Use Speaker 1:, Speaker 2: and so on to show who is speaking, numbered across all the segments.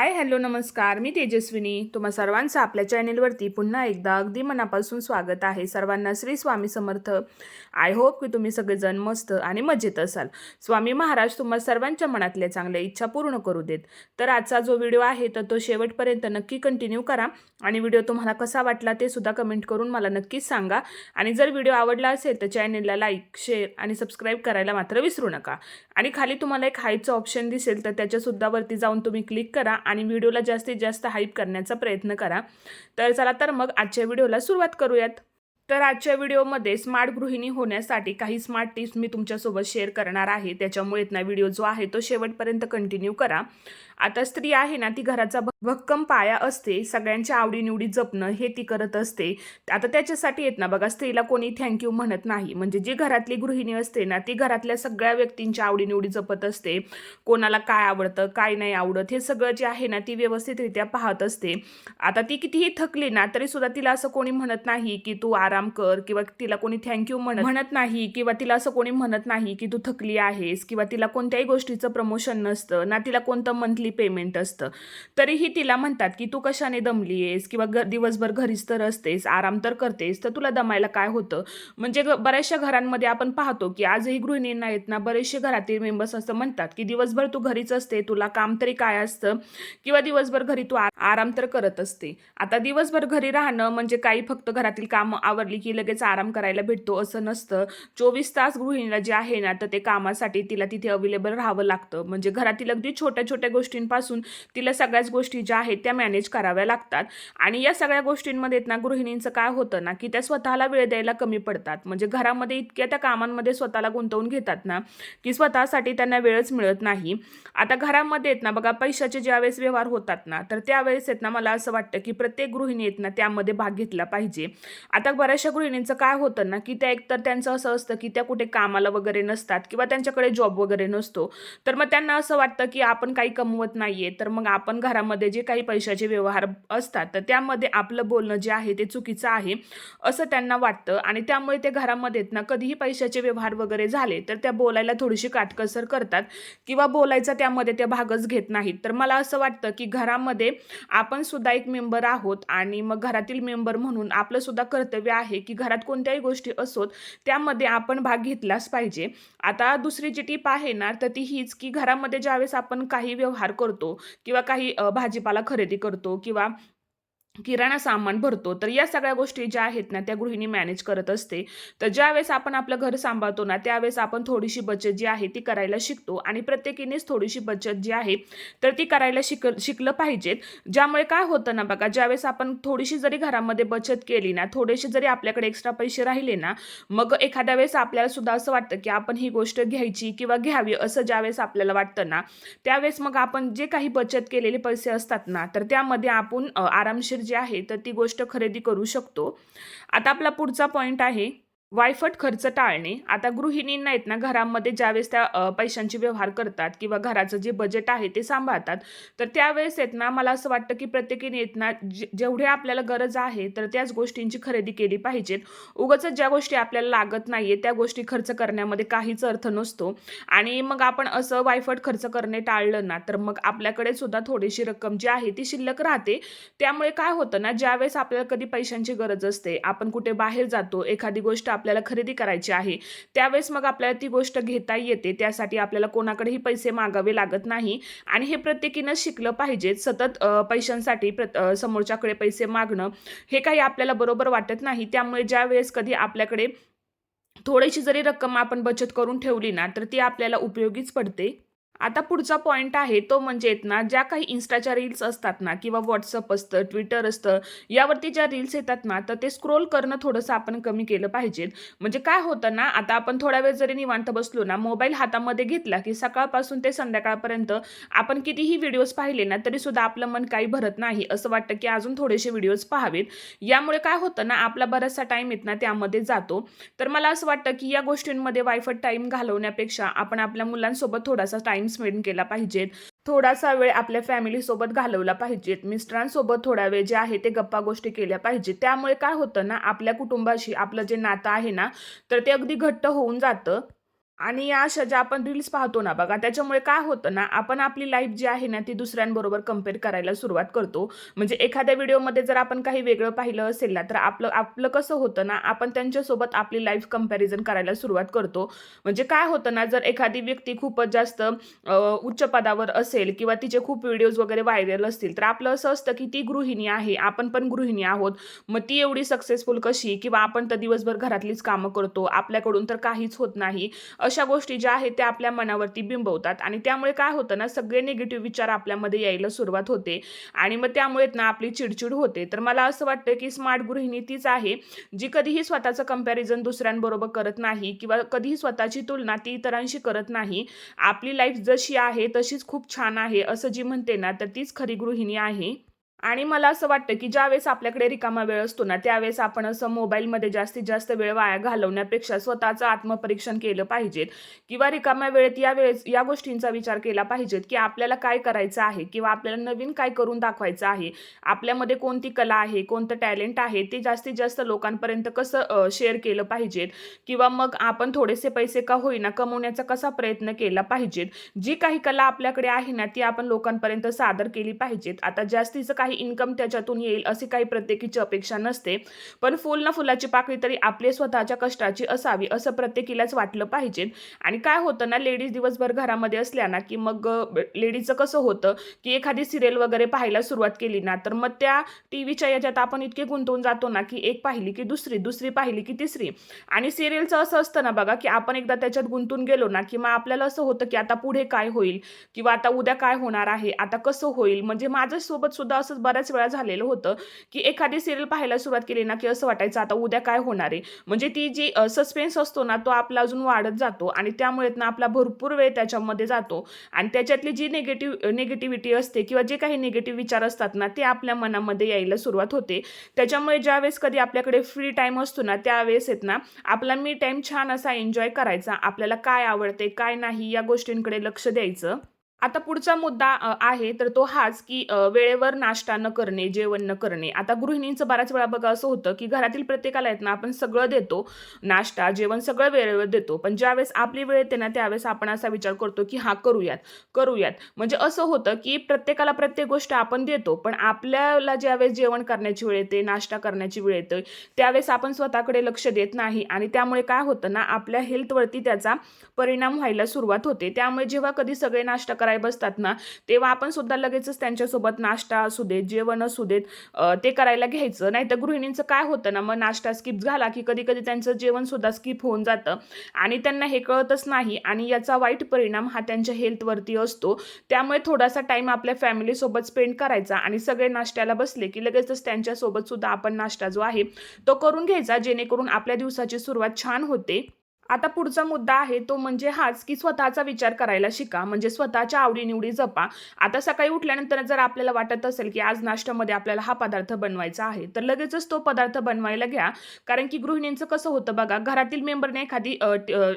Speaker 1: Hi hello नमस्कार. मी तेजस्विनी. तुम्हा सर्वांचं आपल्या चॅनेलवरती पुन्हा एकदा अगदी मनापासून स्वागत आहे. सर्वांना श्री स्वामी समर्थ. आय होप की तुम्ही सगळेजण मस्त आणि मजेत असाल. स्वामी महाराज तुम्हा सर्वांच्या मनातल्या चांगल्या इच्छा पूर्ण करू देत. तर आजचा जो व्हिडिओ आहे तर तो शेवटपर्यंत नक्की कंटिन्यू करा. आणि व्हिडिओ तुम्हाला कसा वाटला ते सुद्धा कमेंट करून मला नक्कीच सांगा. आणि जर व्हिडिओ आवडला असेल तर चॅनेलला लाईक शेअर आणि सबस्क्राईब करायला मात्र विसरू नका. आणि खाली तुम्हाला एक हायचं ऑप्शन दिसेल तर त्याच्यासुद्धा वरती जाऊन तुम्ही क्लिक करा आणि व्हिडिओला जास्तीत जास्त हाईप करण्याचा प्रयत्न करा. तर चला तर मग आजच्या व्हिडिओला सुरुवात करूयात. तर आजच्या व्हिडिओमध्ये स्मार्ट गृहिणी होण्यासाठी काही स्मार्ट टिप्स मी तुमच्यासोबत शेअर करणार आहे. त्याच्यामुळे इथला व्हिडिओ जो आहे तो शेवटपर्यंत कंटिन्यू करा. आता स्त्री आहे ना ती घराचा भक्कम पाया असते सगळ्यांच्या आवडीनिवडी जपणं हे ती करत असते. आता त्याच्यासाठी येत ना बघा स्त्रीला कोणी थँक्यू म्हणत नाही. म्हणजे जी घरातली गृहिणी असते ना ती घरातल्या सगळ्या व्यक्तींच्या आवडीनिवडी जपत असते. कोणाला काय आवडतं काय नाही आवडत हे सगळं जे आहे ना ती व्यवस्थितरित्या पाहत असते. आता ती कितीही थकली ना तरी सुद्धा तिला असं कोणी म्हणत नाही की तू आराम कर किंवा तिला कोणी थँक्यू म्हणत म्हणत नाही किंवा तिला असं कोणी म्हणत नाही की तू थकली आहेस किंवा तिला कोणत्याही गोष्टीचं प्रमोशन नसतं ना तिला कोणतं मंथली पेमेंट असतं. तरीही तिला म्हणतात की तू कशाने दमली आहेस किंवा ग दिवसभर घरीच तर असतेस आराम तर करतेस तर तुला दमायला काय होतं? म्हणजे बऱ्याचशा घरांमध्ये आपण पाहतो की आजही गृहिणींना आहेत ना बरेचसे घरातील मेंबर्स असं म्हणतात की दिवसभर तू घरीच असते तुला काम तरी काय असतं? किंवा दिवसभर घरी तू आराम तर करत असते. आता दिवसभर घरी राहणं म्हणजे काही फक्त घरातील कामं आवरली की लगेच आराम करायला भेटतो असं नसतं. चोवीस तास गृहिणीला जे आहे ना तर ते कामासाठी तिला तिथे अवेलेबल राहावं लागतं. म्हणजे घरातील अगदी छोट्या छोट्या गोष्टी गोष्टींपासून तिला सगळ्याच गोष्टी ज्या आहेत त्या मॅनेज कराव्या लागतात. आणि या सगळ्या गोष्टींमध्ये ना गृहिणींचं काय होतं ना की त्या स्वतःला वेळ द्यायला कमी पडतात. म्हणजे घरामध्ये इतक्या त्या कामांमध्ये स्वतःला गुंतवून घेतात ना की स्वतःसाठी त्यांना वेळच मिळत नाही. आता घरामध्ये आहेत ना बघा पैशाचे ज्यावेळेस व्यवहार होतात ना तर त्यावेळेस आहेत ना मला असं वाटतं की प्रत्येक गृहिणी आहेत ना त्यामध्ये भाग घेतला पाहिजे. आता बऱ्याचशा गृहिणींचं काय होतं ना की त्या एकतर त्यांचं असं असतं की त्या कुठे कामाला वगैरे नसतात किंवा त्यांच्याकडे जॉब वगैरे नसतो. तर मग त्यांना असं वाटतं की आपण काही कमवत नाहीये तर मग आपण घरामध्ये जे काही पैशाचे व्यवहार असतात तर त्यामध्ये आपलं बोलणं जे आहे ते चुकीचं आहे असं त्यांना वाटतं. आणि त्यामुळे ते घरामध्ये ना कधीही पैशाचे व्यवहार वगैरे झाले तर त्या बोलायला थोडीशी काटकसर करतात किंवा बोलायचा त्यामध्ये त्या भागच घेत नाहीत. तर मला असं वाटतं की घरामध्ये आपण सुद्धा एक मेंबर आहोत आणि मग घरातील मेंबर म्हणून आपलं सुद्धा कर्तव्य आहे की घरात कोणत्याही गोष्टी असोत त्यामध्ये आपण भाग घेतलाच पाहिजे. आता दुसरी जी टीप आहे ना तर ती हीच की घरामध्ये ज्यावेळेस आपण काही व्यवहार करतो किंवा काही भाजीपाला खरेदी करतो किंवा किराणा सामान भरतो. तर या सगळ्या गोष्टी ज्या आहेत ना त्या गृहिणी मॅनेज करत असते. तर ज्यावेळेस आपण आपलं घर सांभाळतो ना त्यावेळेस आपण थोडीशी बचत जी आहे ती करायला शिकतो. आणि प्रत्येकीनेच थोडीशी बचत जी आहे तर ती करायला शिक शिकलं पाहिजेत. ज्यामुळे काय होतं ना बघा ज्यावेळेस आपण थोडीशी जरी घरामध्ये बचत केली ना थोडेसे जरी आपल्याकडे एक्स्ट्रा पैसे राहिले ना मग एखाद्या वेळेस आपल्याला सुद्धा असं वाटतं की आपण ही गोष्ट घ्यायची किंवा घ्यावी असं ज्यावेळेस आपल्याला वाटतं ना त्यावेळेस मग आपण जे काही बचत केलेले पैसे असतात ना तर त्यामध्ये आपण आरामशीर जी आहे तर ती गोष्ट खरेदी करू शकतो. आता आपला पुढचा पॉईंट आहे वायफट खर्च टाळणे. आता गृहिणींना आहेत ना घरामध्ये ज्यावेळेस त्या पैशांचे व्यवहार करतात किंवा घराचं जे बजेट आहे ते सांभाळतात तर त्यावेळेस आहेत ना मला असं वाटतं की प्रत्येकीने आहेत ना जे- जेवढे आपल्याला गरज आहे तर त्याच गोष्टींची खरेदी केली पाहिजेत. उगाच ज्या गोष्टी आपल्याला लागत नाहीये त्या गोष्टी खर्च करण्यामध्ये काहीच अर्थ नसतो. आणि मग आपण असं वायफट खर्च करणे टाळलं ना तर मग आपल्याकडे सुद्धा थोडीशी रक्कम जी आहे ती शिल्लक राहते. त्यामुळे काय होतं ना ज्यावेळेस आपल्याला कधी पैशांची गरज असते आपण कुठे बाहेर जातो एखादी गोष्ट आपल्याला खरेदी करायची आहे. त्यावेळेस मग आपल्याला ती गोष्ट घेता येते. त्यासाठी आपल्याला कोणाकडेही पैसे मागावे लागत नाही. आणि हे प्रत्येकीनं शिकलं पाहिजे. सतत पैशांसाठी प्र समोरच्याकडे पैसे मागणं हे काही आपल्याला बरोबर वाटत नाही. त्यामुळे ज्या वेळेस कधी आपल्याकडे थोडीशी जरी रक्कम आपण बचत करून ठेवली ना तर ती आपल्याला उपयोगीच पडते. आता पुढचा पॉईंट आहे तो म्हणजे आहेत ना ज्या काही इन्स्टाच्या रील्स असतात ना किंवा व्हॉट्सअप असतं ट्विटर असतं यावरती ज्या रील्स येतात ना तर ते स्क्रोल करणं थोडंसं आपण कमी केलं पाहिजे. म्हणजे काय होतं ना आता आपण थोडा वेळ जरी निवांत बसलो ना मोबाईल हातामध्ये घेतला की सकाळपासून ते संध्याकाळपर्यंत आपण कितीही व्हिडिओज पाहिले ना तरी सुद्धा आपलं मन काही भरत नाही असं वाटतं की अजून थोडेसे व्हिडिओज पाहावेत. यामुळे काय होतं ना आपला बराचसा टाईम येत ना त्यामध्ये जातो. तर मला असं वाटतं की या गोष्टींमध्ये वायफट टाईम घालवण्यापेक्षा आपण आपल्या मुलांसोबत थोडासा टाईम स्पेंड केला पाहिजे थोडासा वेळ आपल्या फॅमिलीसोबत घालवला पाहिजेत. मिस्टरांसोबत थोडा वेळ जे आहे ते गप्पा गोष्टी केल्या पाहिजेत. त्यामुळे काय होतं ना आपल्या कुटुंबाशी आपलं जे नातं आहे ना तर ते अगदी घट्ट होऊन जातं. आणि या अशा ज्या आपण रील्स पाहतो ना बघा त्याच्यामुळे काय होतं ना आपण आपली लाईफ जी आहे ना ती दुसऱ्यांबरोबर कंपेअर करायला सुरुवात करतो. म्हणजे एखाद्या व्हिडिओमध्ये जर आपण काही वेगळं पाहिलं असेल ना तर आपलं आपलं कसं होतं ना आपण त्यांच्यासोबत आपली लाईफ कंपॅरिझन करायला सुरुवात करतो. म्हणजे काय होतं ना जर एखादी व्यक्ती खूपच जास्त उच्च पदावर असेल किंवा तिचे खूप व्हिडिओज वगैरे व्हायरल असतील तर आपलं असं असतं की ती गृहिणी आहे आपण पण गृहिणी आहोत. मग ती एवढी सक्सेसफुल कशी? किंवा आपण तर दिवसभर घरातलीच कामं करतो आपल्याकडून तर काहीच होत नाही. अशा गोष्टी ज्या आहेत त्या आपल्या मनावरती बिंबवतात. आणि त्यामुळे काय होतं ना सगळे निगेटिव्ह विचार आपल्यामध्ये यायला सुरुवात होते. आणि मग त्यामुळे ना आपली चिडचिड होते. तर मला असं वाटतं की स्मार्ट गृहिणी तीच आहे जी कधीही स्वतःचं कंपॅरिझन दुसऱ्यांबरोबर करत नाही किंवा कधीही स्वतःची तुलना ती इतरांशी करत नाही. आपली लाईफ जशी आहे तशीच खूप छान आहे असं जी म्हणते ना तर तीच खरी गृहिणी आहे. आणि मला असं वाटतं की ज्यावेळेस आपल्याकडे रिकामा वेळ असतो ना त्यावेळेस आपण असं मोबाईलमध्ये जास्तीत जास्त वेळ वाया घालवण्यापेक्षा स्वतःचं आत्मपरीक्षण केलं पाहिजेत. किंवा रिकाम्या वेळेत या वेळेस या गोष्टींचा विचार केला पाहिजेत की आपल्याला काय करायचं आहे किंवा आपल्याला नवीन काय करून दाखवायचं आहे आपल्यामध्ये कोणती कला आहे कोणतं टॅलेंट आहे ते जास्तीत जास्त लोकांपर्यंत कसं शेअर केलं पाहिजेत. किंवा मग आपण थोडेसे पैसे का होईना कमवण्याचा कसा प्रयत्न केला पाहिजेत. जी काही कला आपल्याकडे आहे ना ती आपण लोकांपर्यंत सादर केली पाहिजेत. आता जास्तीचं काही काही इन्कम त्याच्यातून येईल अशी काही प्रत्येकीची अपेक्षा नसते. पण फुल ना फुलाची पाकळी तरी आपली स्वतःच्या कष्टाची असावी असं प्रत्येकीलाच वाटलं पाहिजे. आणि काय होतं ना लेडीज दिवसभर घरामध्ये असल्या ना की मग लेडीजचं कसं होतं की एखादी सिरियल वगैरे पाहायला सुरुवात केली ना तर मग त्या टी व्हीच्या याच्यात आपण इतके गुंतवून जातो ना की एक पाहिली की दुसरी दुसरी पाहिली की तिसरी. आणि सिरियलचं असं असतं ना बघा की आपण एकदा त्याच्यात गुंतून गेलो ना की मग आपल्याला असं होतं की आता पुढे काय होईल किंवा आता उद्या काय होणार आहे आता कसं होईल म्हणजे माझ्यासोबत सुद्धा असंच बऱ्याच वेळा झालेलं होतं की एखादी सिरियल पाहायला सुरुवात केली ना की असं वाटायचं आता उद्या काय होणार आहे? म्हणजे ती जी सस्पेन्स असतो ना तो आपला अजून वाढत जातो आणि त्यामुळे ना आपला भरपूर वेळ त्याच्यामध्ये जातो. आणि त्याच्यातली जी निगेटिव्ह निगेटिव्हिटी असते किंवा जे काही निगेटिव्ह विचार असतात ना ते आपल्या मनामध्ये यायला सुरुवात होते. त्याच्यामुळे ज्यावेळेस कधी आपल्याकडे फ्री टाईम असतो ना त्यावेळेस आहेत ना आपला मी टाईम छान असा एन्जॉय करायचा. आपल्याला काय आवडते काय नाही या गोष्टींकडे लक्ष द्यायचं. आता पुढचा मुद्दा आहे तर तो हाच की वेळेवर नाश्ता न करणे जेवण न करणे. आता गृहिणींचं बऱ्याच वेळा बघा असं होतं की घरातील प्रत्येकाला आहेत ना आपण सगळं देतो नाश्ता जेवण सगळं वेळेवर देतो. पण ज्यावेळेस आपली वेळ येते ना त्यावेळेस आपण असा विचार करतो की हा करूयात करूयात. म्हणजे असं होतं की प्रत्येकाला प्रत्येक गोष्ट आपण देतो पण आपल्याला ज्यावेळेस जेवण करण्याची वेळ येते नाश्ता करण्याची वेळ येते त्यावेळेस आपण स्वतःकडे लक्ष देत नाही. आणि त्यामुळे काय होतं ना आपल्या हेल्थवरती त्याचा परिणाम व्हायला सुरुवात होते. त्यामुळे जेव्हा कधी सगळे नाश्ता करायला बसतात ना तेव्हा आपण सुद्धा लगेचच त्यांच्यासोबत नाश्ता असू देत जेवण असू देत ते करायला घ्यायचं. नाही तर गृहिणींचं काय होतं ना मग नाश्ता स्किप झाला की कधी कधी त्यांचं जेवण सुद्धा स्किप होऊन जातं आणि त्यांना हे कळतच नाही आणि याचा वाईट परिणाम हा त्यांच्या हेल्थवरती असतो. त्यामुळे थोडासा टाईम आपल्या फॅमिलीसोबत स्पेंड करायचा आणि सगळे नाश्त्याला बसले की लगेचच त्यांच्यासोबत सुद्धा आपण नाश्ता जो आहे तो करून घ्यायचा जेणेकरून आपल्या दिवसाची सुरुवात छान होते. आता पुढचा मुद्दा आहे तो म्हणजे हाच की स्वतःचा विचार करायला शिका. म्हणजे स्वतःच्या आवडीनिवडी जपा. आता सकाळी उठल्यानंतर जर आपल्याला वाटत असेल की आज नाश्त्यामध्ये आपल्याला हा पदार्थ बनवायचा आहे तर लगेचच तो पदार्थ बनवायला घ्या. कारण की गृहिणींचं कसं होतं बघा घरातील मेंबरने एखादी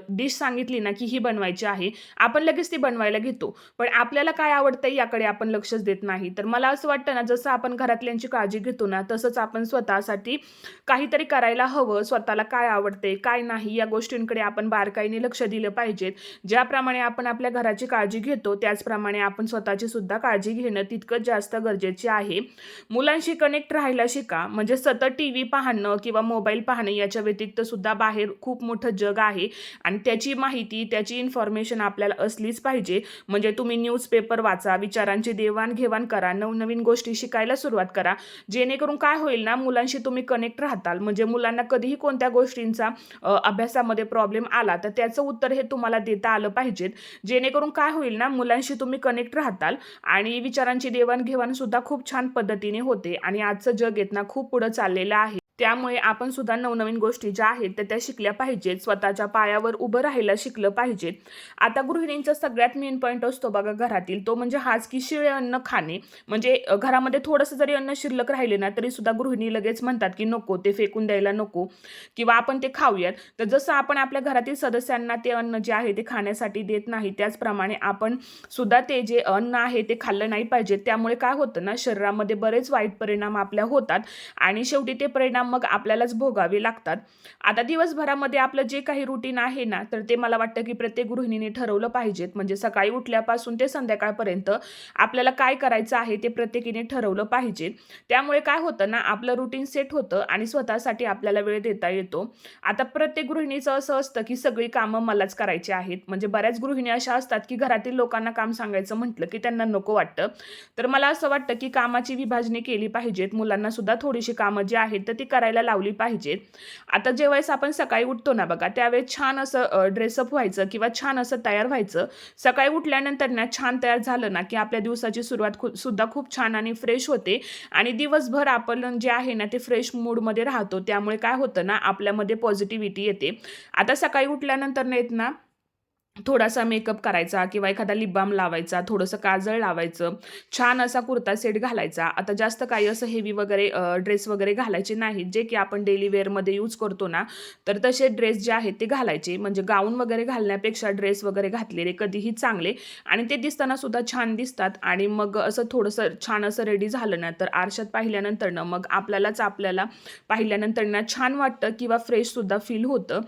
Speaker 1: डिश सांगितली ना की ही बनवायची आहे आपण लगेच ती बनवायला घेतो. पण आपल्याला काय आवडतं याकडे आपण लक्षच देत नाही. तर मला असं वाटतं ना जसं आपण घरातल्यांची काळजी घेतो ना तसंच आपण स्वतःसाठी काहीतरी करायला हवं. स्वतःला काय आवडते काय नाही या गोष्टींकडे आपण बारकाईने लक्ष दिलं पाहिजेत ज्याप्रमाणे आपण आपल्या घराची काळजी घेतो त्याचप्रमाणे आपण स्वतःची सुद्धा काळजी घेणं तितकंच जास्त गरजेचे आहे. मुलांशी कनेक्ट राहायला शिका. म्हणजे सतत टी व्ही पाहणं किंवा मोबाईल पाहणं याच्या व्यतिरिक्त सुद्धा बाहेर खूप मोठं जग आहे. आणि त्याची माहिती त्याची इन्फॉर्मेशन आपल्याला असलीच पाहिजे. म्हणजे तुम्ही न्यूजपेपर वाचा विचारांची देवाणघेवाण करा नवनवीन गोष्टी शिकायला सुरुवात करा. जेणेकरून काय होईल ना मुलांशी तुम्ही कनेक्ट राहताल. म्हणजे मुलांना कधीही कोणत्या गोष्टींचा अभ्यासामध्ये प्रॉब्लेम प्रॉब्लेम आला तर त्याचं उत्तर हे तुम्हाला देता आलं पाहिजेत. जेणेकरून काय होईल ना मुलांशी तुम्ही कनेक्ट राहताल आणि विचारांची देवाणघेवाण सुद्धा खूप छान पद्धतीने होते आणि आजचं जग येत ना खूप पुढं चाललेलं आहे. त्यामुळे आपण सुद्धा नवनवीन गोष्टी ज्या आहेत त्या त्या शिकल्या पाहिजेत. स्वतःच्या पायावर उभं राहायला शिकलं पाहिजेत आता गृहिणींचा सगळ्यात मेन पॉईंट असतो बघा घरातील तो म्हणजे हाच की शिळे अन्न खाणे. म्हणजे घरामध्ये थोडंसं जरी अन्न शिल्लक राहिले ना तरी सुद्धा गृहिणी लगेच म्हणतात की नको ते फेकून द्यायला नको. किंवा आपण ते खाऊयात. तर जसं आपण आपल्या घरातील सदस्यांना ते अन्न जे आहे ते खाण्यासाठी देत नाही त्याचप्रमाणे आपण सुद्धा ते जे अन्न आहे ते खाल्लं नाही पाहिजे त्यामुळे काय होतं ना शरीरामध्ये बरेच वाईट परिणाम आपल्या होतात. आणि शेवटी ते परिणाम मग आपल्यालाच भोगावे लागतात. आता दिवसभरामध्ये आपलं जे काही रुटीन आहे ना तर ते मला वाटतं की प्रत्येक गृहिणीने ठरवलं पाहिजेत. म्हणजे सकाळी उठल्यापासून ते संध्याकाळपर्यंत आपल्याला काय करायचं आहे ते प्रत्येकीने ठरवलं पाहिजे. त्यामुळे काय होतं ना आपलं रुटीन सेट होतं आणि स्वतःसाठी आपल्याला वेळ देता येतो. आता प्रत्येक गृहिणीचं असं असतं की सगळी कामं मलाच करायची आहेत. म्हणजे बऱ्याच गृहिणी अशा असतात की घरातील लोकांना काम सांगायचं म्हटलं की त्यांना नको वाटतं. तर मला असं वाटतं की कामाची विभाजणी केली पाहिजेत. मुलांना सुद्धा थोडीशी कामं जी आहेत तर ती करायला लावली पाहिजेत आता जेव्हाच आपण सकाळी उठतो ना बघा त्यावेळेस छान असं ड्रेसअप व्हायचं किंवा छान असं तयार व्हायचं. सकाळी उठल्यानंतर ना छान तयार झालं ना की आपल्या दिवसाची सुरुवात खू सुद्धा खूप छान आणि फ्रेश होते. आणि दिवसभर आपण जे आहे ना ते फ्रेश मूडमध्ये राहतो. त्यामुळे काय होतं ना आपल्यामध्ये पॉझिटिव्हिटी येते. आता सकाळी उठल्यानंतर येत ना थोडासा मेकअप करायचा किंवा एखादा लिप बाम लावायचा थोडंसं काजळ लावायचं छान असा कुर्ता सेट घालायचा. आता जास्त काही असं हेवी वगैरे ड्रेस वगैरे घालायचे नाहीत. जे की आपण डेली वेअरमध्ये यूज करतो ना तर तसे ड्रेस जे आहेत ते घालायचे. म्हणजे गाऊन वगैरे घालण्यापेक्षा ड्रेस वगैरे घातलेले कधीही चांगले. आणि ते दिसताना सुद्धा छान दिसतात. आणि मग असं थोडंसं छान असं रेडी झालं ना तर आरशात पाहिल्यानंतर ना मग आपल्यालाच आपल्याला पाहिल्यानंतर ना छान वाटतं किंवा फ्रेशसुद्धा फील होतं.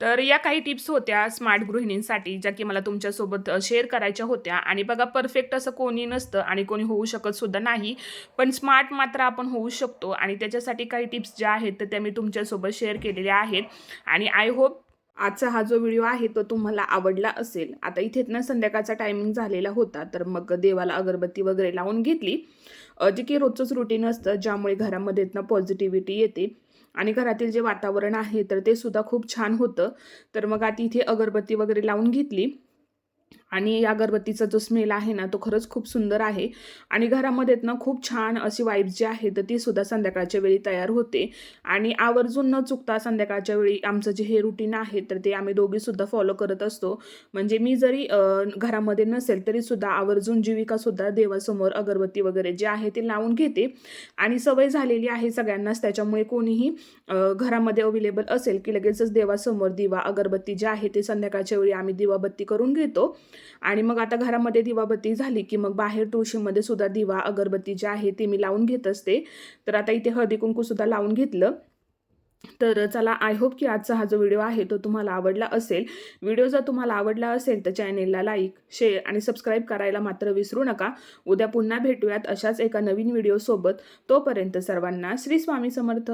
Speaker 1: तर या काही टिप्स होत्या स्मार्ट गृहिणींसाठी ज्या की मला तुमच्यासोबत शेअर करायच्या होत्या. आणि बघा परफेक्ट असं कोणी नसतं आणि कोणी होऊ शकत सुद्धा नाही. पण स्मार्ट मात्र आपण होऊ शकतो. आणि त्याच्यासाठी काही टिप्स ज्या आहेत तर त्या मी तुमच्यासोबत शेअर केलेल्या आहेत. आणि आय होप आजचा हा जो व्हिडिओ आहे तो तुम्हाला आवडला असेल. आता इथेच ना संध्याकाळचा टायमिंग झालेला होता तर मग देवाला अगरबत्ती वगैरे लावून घेतली. जे की रोजचंच रुटीन असतं ज्यामुळे घरामध्येतनं पॉझिटिव्हिटी येते. आणि घरातील जे वातावरण आहे तर ते सुद्धा खूप छान होतं. तर मग आता इथे अगरबत्ती वगैरे लावून घेतली. आणि या अगरबत्तीचा जो स्मेल आहे ना तो खरंच खूप सुंदर आहे. आणि घरामध्ये ना खूप छान अशी वाईब्स जी आहे तर ती सुद्धा संध्याकाळच्या वेळी तयार होते. आणि आवर्जून न चुकता संध्याकाळच्या वेळी आमचं जे हे रुटीन आहे तर ते आम्ही दोघीसुद्धा फॉलो करत असतो. म्हणजे मी जरी घरामध्ये नसेल तरीसुद्धा आवर्जून जीविकासुद्धा देवासमोर अगरबत्ती वगैरे जे आहे ते लावून घेते. आणि सवय झालेली आहे सगळ्यांनाच त्याच्यामुळे कोणीही घरामध्ये अवेलेबल असेल की लगेचच देवासमोर दिवा अगरबत्ती जे आहे ते संध्याकाळच्या वेळी आम्ही दिवाबत्ती करून घेतो. आणि मग आता घरामध्ये दिवाबत्ती झाली की मग बाहेर तुळशीमध्ये सुद्धा दिवा अगरबत्ती जे आहे ते मी लावून घेत असते. तर आता इथे हळदी कुंकूसुद्धा लावून घेतलं. तर चला आय होप की आजचा हा जो व्हिडिओ आहे तो तुम्हाला आवडला असेल. व्हिडिओ जर तुम्हाला आवडला असेल तर चॅनेलला लाईक शेअर आणि सबस्क्राईब करायला मात्र विसरू नका. उद्या पुन्हा भेटूयात अशाच एका नवीन व्हिडिओसोबत. तोपर्यंत सर्वांना श्री स्वामी समर्थ.